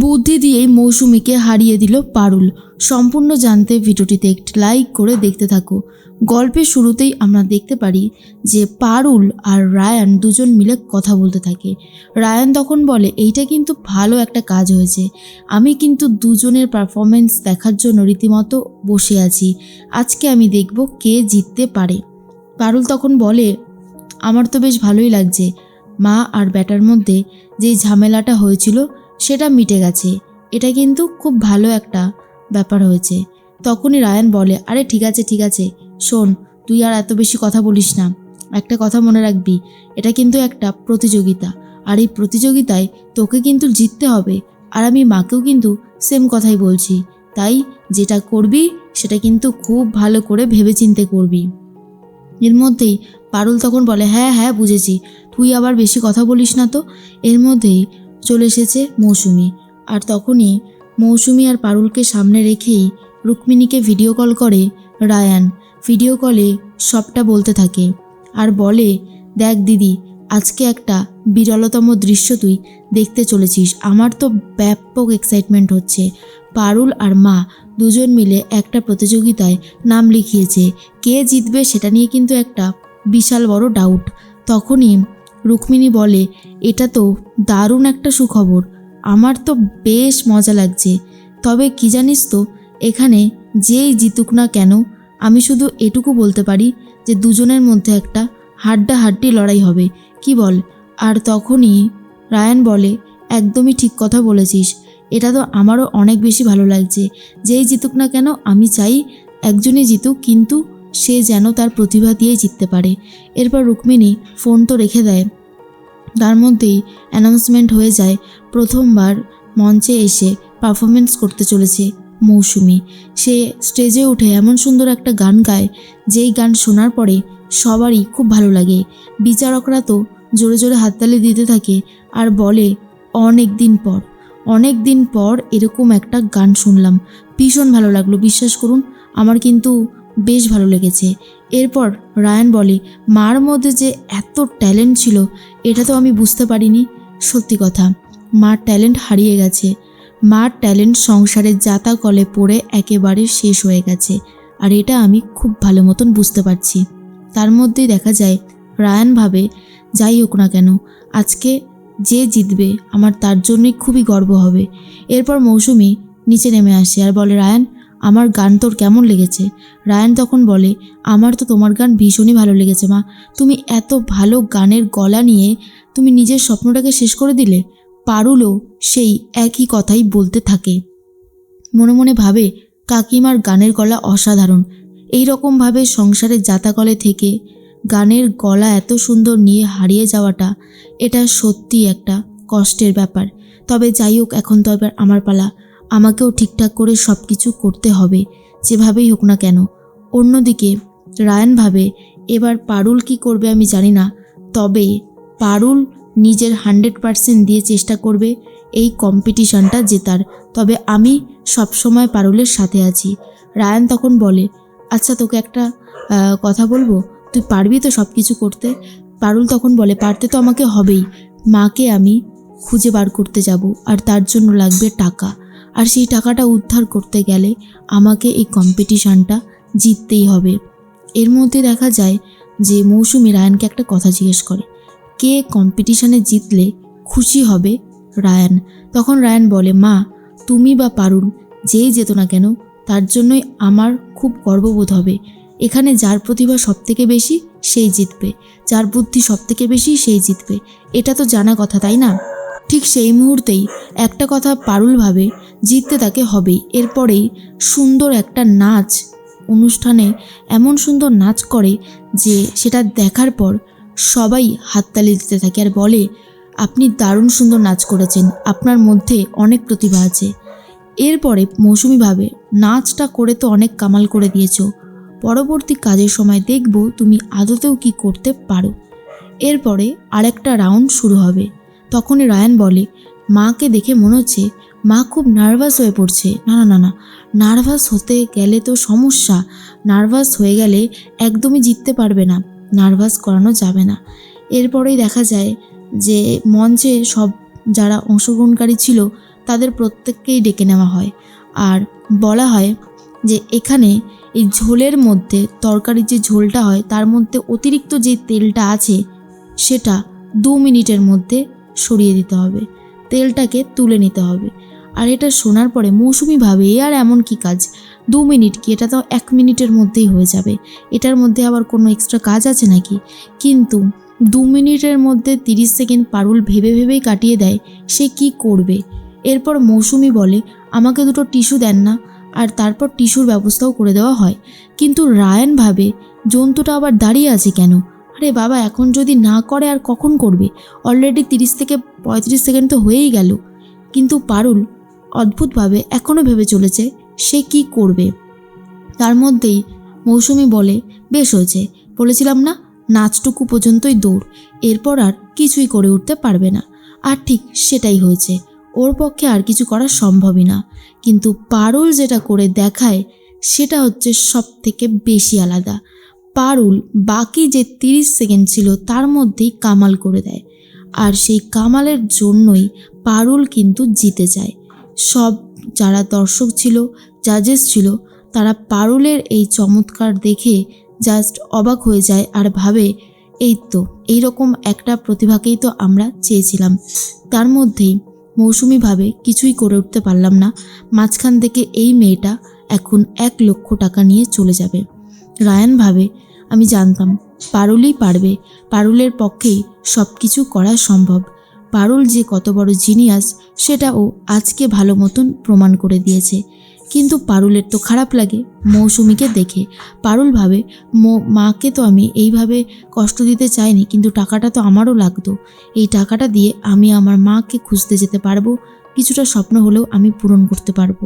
বুদ্ধি দিয়েই মৌসুমিকে হারিয়ে দিল পারুল। সম্পূর্ণ জানতে ভিডিওটিতে একটি লাইক করে দেখতে থাকো। গল্পের শুরুতেই আমরা দেখতে পারি যে পারুল আর রায়ান দুজন মিলে কথা বলতে থাকে। রায়ান তখন বলে, এইটা কিন্তু ভালো একটা কাজ হয়েছে। আমি কিন্তু দুজনের পারফরমেন্স দেখার জন্য রীতিমতো বসে আছি। আজকে আমি দেখব কে জিততে পারে। পারুল তখন বলে, আমার তো বেশ ভালোই লাগছে। মা আর ব্যাটার মধ্যে যে ঝামেলাটা হয়েছিল সেটা মিটে গেছে। এটা কিন্তু খুব ভালো একটা ব্যাপার হয়েছে। তখনই রায়ান বলে, আরে ঠিক আছে ঠিক আছে, শোন, তুই আর এত বেশি কথা বলিস না। একটা কথা মনে রাখবি, এটা কিন্তু একটা প্রতিযোগিতা। আর এই প্রতিযোগিতায় তোকে কিন্তু জিততে হবে। আর আমি মাকেও কিন্তু সেম কথাই বলছি। তাই যেটা করবি, সেটা কিন্তু খুব ভালো করে ভেবেচিন্তে করবি। এর মধ্যেই পারুল তখন বলে হ্যাঁ হ্যাঁ বুঝেছি। তুই আবার বেশি কথা বলিস না তো? এর মধ্যেই চলে এসেছে মৌসুমি। আর তখনই মৌসুমি আর পারুলকে সামনে রেখেই রুক্মিণীকে ভিডিও কল করে রায়ান। ভিডিও কলে সবটা বলতে থাকে। আর বলে, দেখ দিদি, আজকে একটা বিরলতম দৃশ্য তুই দেখতে চলেছিস। আমার তো ব্যাপক এক্সাইটমেন্ট হচ্ছে। পারুল আর মা দুজন মিলে একটা প্রতিযোগিতায় নাম লিখিয়েছে। কে জিতবে সেটা নিয়ে কিন্তু একটা বিশাল বড় ডাউট তখনই রুক্মিণী বলে, এটা তো দারুণ একটা সুখবর। আমার তো বেশ মজা লাগছে। তবে কি জানিস তো, এখানে যেই জিতুক না কেন, আমি শুধু এটুকু বলতে পারি যে দুজনের মধ্যে একটা হাড্ডা হাড্ডি লড়াই হবে। কি বল? আর তখনই রায়ান বলে, একদমই ঠিক কথা বলেছিস। এটা তো আমারও অনেক বেশি ভালো লাগছে। যেই জিতুক না কেন, আমি চাই একজনই জিতুক, কিন্তু সে যেন তার প্রতিভা দিয়ে জিততে পারে। এরপর রুক্মিণী ফোন তো রেখে দেয়। তার মধ্যেই অ্যানাউন্সমেন্ট হয়ে যায়, প্রথমবার মঞ্চে এসে পারফরমেন্স করতে চলেছে মৌসুমি। সে স্টেজে উঠে এমন সুন্দর একটা গান গায়, যেই গান শোনার পরে সবারই খুব ভালো লাগে। বিচারকরা তো জোরে জোরে হাততালি দিতে থাকে আর বলে, অনেক দিন পর, অনেক দিন পর এরকম একটা গান শুনলাম। ভীষণ ভালো লাগল, বিশ্বাস করুন, আমার কিন্তু বেশ ভালো লেগেছে। এরপর রায়ান বলে, মার মধ্যে যে এত ট্যালেন্ট ছিল, এটা তো আমি বুঝতে পারিনি। সত্যি কথা, মার ট্যালেন্ট হারিয়ে গেছে। মার ট্যালেন্ট সংসারের জাতা কলে পড়ে একেবারে শেষ হয়ে গেছে। আর এটা আমি খুব ভালো মতন বুঝতে পারছি। তার মধ্যেই দেখা যায়, রায়ান ভাবে, যাই হোক না কেন, আজকে যে জিতবে, আমার তার জন্যই খুবই গর্ব হবে। এরপর মৌসুমি নিচে নেমে আসে আর বলে, রায়ান আমার গান তোর কেমন লেগেছে? রায়ান তখন বলে, আমার তো তোমার গান ভীষণই ভালো লেগেছে মা। তুমি এত ভালো গানের গলা নিয়ে তুমি নিজের স্বপ্নটাকে শেষ করে দিলে? পারুলও সেই একই কথাই বলতে থাকে। মনে মনে ভাবে, কাকিমার গানের গলা অসাধারণ। এই রকমভাবে সংসারের জাতাকলে থেকে গানের গলা এত সুন্দর নিয়ে হারিয়ে যাওয়াটা, এটা সত্যি একটা কষ্টের ব্যাপার। তবে যাই হোক, এখন তো এবার আমার পালা। আমাকেও ঠিকঠাক করে সব কিছু করতে হবে, যেভাবেই হোক না কেন। অন্যদিকে, রায়ান ভাবে, এবার পারুল কি করবে আমি জানি না, তবে পারুল নিজের হান্ড্রেড পারসেন্ট দিয়ে চেষ্টা করবে এই কম্পিটিশনটা জেতার। তবে আমি সবসময় পারুলের সাথে আছি। রায়ান তখন বলে আচ্ছা তোকে একটা কথা বলব? তুই পারবি তো সব কিছু করতে? পারুল তখন বলে, পারতে তো আমাকে হবেই। মাকে আমি খুঁজে বার করতে যাব, আর তার জন্য লাগবে টাকা। আর সেই টাকাটা উদ্ধার করতে গেলে আমাকে এই কম্পিটিশানটা জিততেই হবে। এর মধ্যে দেখা যায় যে মৌসুমি রায়ানকে একটা কথা জিজ্ঞেস করে, কে কম্পিটিশানে জিতলে খুশি হবে রায়ান? তখন রায়ান বলে, মা, তুমি বা পারুল যেই যেত না কেন, তার জন্যই আমার খুব গর্ববোধ হবে। এখানে যার প্রতিভা সবথেকে বেশি, সেই জিতবে। যার বুদ্ধি সবথেকে বেশি, সেই জিতবে। এটা তো জানা কথা, তাই না? ঠিক সেই মুহূর্তেই একটা কথা পারুল ভাবে জিততে তাকে হবেই। এরপরেই সুন্দর একটা নাচ অনুষ্ঠানে এমন সুন্দর নাচ করে যে সেটা দেখার পর সবাই হাততালি দিতে থাকে আর বলে, আপনি দারুণ সুন্দর নাচ করেছেন। আপনার মধ্যে অনেক প্রতিভা আছে। এরপরে মৌসুমি ভাবে, নাচটা করে তো অনেক কামাল করে দিয়েছ। পরবর্তী কাজের সময় দেখব তুমি আদতেও কি করতে পারো। এরপরে আরেকটা রাউন্ড শুরু হবে। তখনই রায়ান বলে, মাকে দেখে মনে হচ্ছে মা খুব নার্ভাস হয়ে পড়ছে। না না না না, নার্ভাস হতে গেলে তো সমস্যা। নার্ভাস হয়ে গেলে একদমই জিততে পারবে না। নার্ভাস করানো যাবে না। এরপরেই দেখা যায় যে মঞ্চে সব যারা অংশগ্রহণকারী ছিল, তাদের প্রত্যেককেই ডেকে নেওয়া হয়। আর বলা হয় যে এখানে এই ঝোলের মধ্যে, তরকারির যে ঝোলটা হয়, তার মধ্যে অতিরিক্ত যে তেলটা আছে, সেটা দু মিনিটের মধ্যে সরিয়ে দিতে হবে। তেলটাকে তুলে নিতে হবে। আর এটা শোনার পরে মৌসুমি ভাবে, এ আর এমন কি কাজ? দু মিনিট কি? এটা তো এক মিনিটের মধ্যেই হয়ে যাবে। এটার মধ্যে আবার কোনো এক্সট্রা কাজ আছে নাকি? কিন্তু দু মিনিটের মধ্যে তিরিশ সেকেন্ড পারুল ভেবে ভেবেই কাটিয়ে দেয়, সে কি করবে? এরপর মৌসুমি বলে, আমাকে দুটো টিস্যু দেন না। আর তারপর টিস্যুর ব্যবস্থাও করে দেওয়া হয়। কিন্তু রায়ান ভাবে, জন্তুটা আবার দাঁড়িয়ে আছে কেন? আরে বাবা, এখন যদি না করে আর কখন করবে? অলরেডি তিরিশ থেকে পঁয়ত্রিশ সেকেন্ড তো হয়েই গেল। কিন্তু পারুল, অদ্ভুতভাবে এখনও ভেবে চলেছে সে কি করবে। তার মধ্যেই মৌসুমি বলে, বেশ হয়েছে, বলেছিলাম না, নাচটুকু পর্যন্তই দৌড়। এরপর আর কিছুই করে উঠতে পারবে না। আর ঠিক সেটাই হয়েছে। ওর পক্ষে আর কিছু করা সম্ভবই না। কিন্তু পারুল যেটা করে দেখায়, সেটা হচ্ছে সব থেকে বেশি আলাদা। পারুল বাকি যে তিরিশ সেকেন্ড ছিল তার মধ্যেই কামাল করে দেয়। আর সেই কামালের জন্যই পারুল কিন্তু জিতে যায়। সব যারা দর্শক ছিল জাজেস ছিল, তারা পারুলের এই চমৎকার দেখে জাস্ট অবাক হয়ে যায় আর ভাবে, এই তো, এইরকম একটা প্রতিভাকেই তো আমরা চেয়েছিলাম। তার মধ্যেই মৌসুমি ভাবে কিছুই করে উঠতে পারলাম না। মাঝখান থেকে এই মেয়েটা এখন এক লক্ষ টাকা নিয়ে চলে যাবে। রায়ান ভাবে, আমি জানতাম, পারুলই পারবে। পারুলের পক্ষেই সব কিছু করা সম্ভব। পারুল যে কত বড় জিনিয়াস সেটা ও আজকে ভালো মতন প্রমাণ করে দিয়েছে। কিন্তু পারুলের তো খারাপ লাগে মৌসুমিকে দেখে। পারুল ভাবে মাকে তো আমি এইভাবে কষ্ট দিতে চাইনি, কিন্তু টাকাটা তো আমারও লাগতো। এই টাকাটা দিয়ে আমি আমার মাকে খুঁজতে যেতে পারব। কিছুটা স্বপ্ন হলেও আমি পূরণ করতে পারব।